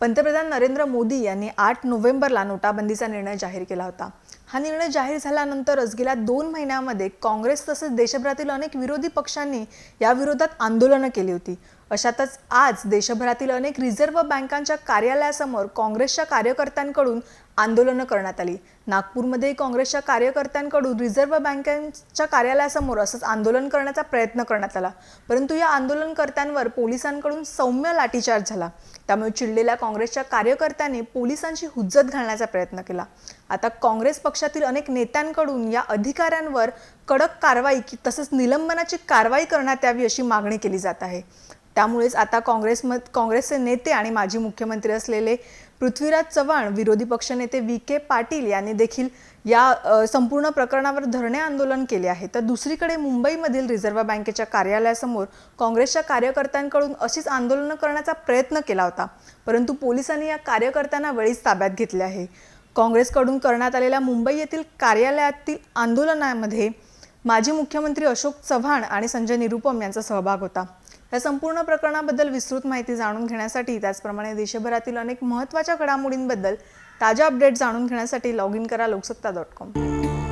पंतप्रधान नरेंद्र मोदी यांनी आठ नोव्हेंबरला नोटाबंदीचा निर्णय जाहीर केला होता. हा निर्णय जाहीर झाल्यानंतरच गेल्या दोन महिन्यामध्ये काँग्रेस तसेच देशभरातील अनेक विरोधी पक्षांनी याविरोधात आंदोलनं केली होती. अशातच आज देशभरातील अनेक रिझर्व्ह बँकांच्या कार्यालयासमोर काँग्रेसच्या कार्यकर्त्यांकडून आंदोलनं करण्यात आली. नागपूरमध्ये काँग्रेसच्या कार्यकर्त्यांकडून रिझर्व्ह बँकांच्या कार्यालयासमोर असंच आंदोलन करण्याचा प्रयत्न करण्यात आला. परंतु या आंदोलनकर्त्यांवर पोलिसांकडून सौम्य लाठीचार्ज झाला. त्यामुळे चिडलेल्या काँग्रेसच्या कार्यकर्त्यांनी पोलिसांची हुज्जत घालण्याचा प्रयत्न केला. आता काँग्रेस पक्षातील अनेक नेत्यांकडून या अधिकाऱ्यांवर कडक कारवाई की तसंच निलंबनाची कारवाई करण्यात यावी अशी मागणी केली जात आहे. त्यामुळेच आता काँग्रेसम काँग्रेसचे नेते आणि माजी मुख्यमंत्री असलेले पृथ्वीराज चव्हाण विरोधी पक्षनेते व्ही के पाटील यांनी देखील या संपूर्ण प्रकरणावर धरणे आंदोलन केले आहे. तर दुसरीकडे मुंबईमधील रिझर्व्ह बँकेच्या कार्यालयासमोर काँग्रेसच्या कार्यकर्त्यांकडून अशीच आंदोलनं करण्याचा प्रयत्न केला होता परंतु पोलिसांनी या कार्यकर्त्यांना वेळीच ताब्यात घेतले आहे. काँग्रेसकडून करण्यात आलेल्या मुंबई येथील कार्यालयातील आंदोलनामध्ये माजी मुख्यमंत्री अशोक चव्हाण आणि संजय निरुपम यांचा सहभाग होता. या संपूर्ण प्रकरणाबद्दल विस्तृत माहिती जाणून घेण्यासाठी त्याचप्रमाणे देशभरातील अनेक महत्त्वाच्या घडामोडींबद्दल ताज्या अपडेट जाणून घेण्यासाठी लॉग इन करा लोकसत्ता डॉट कॉम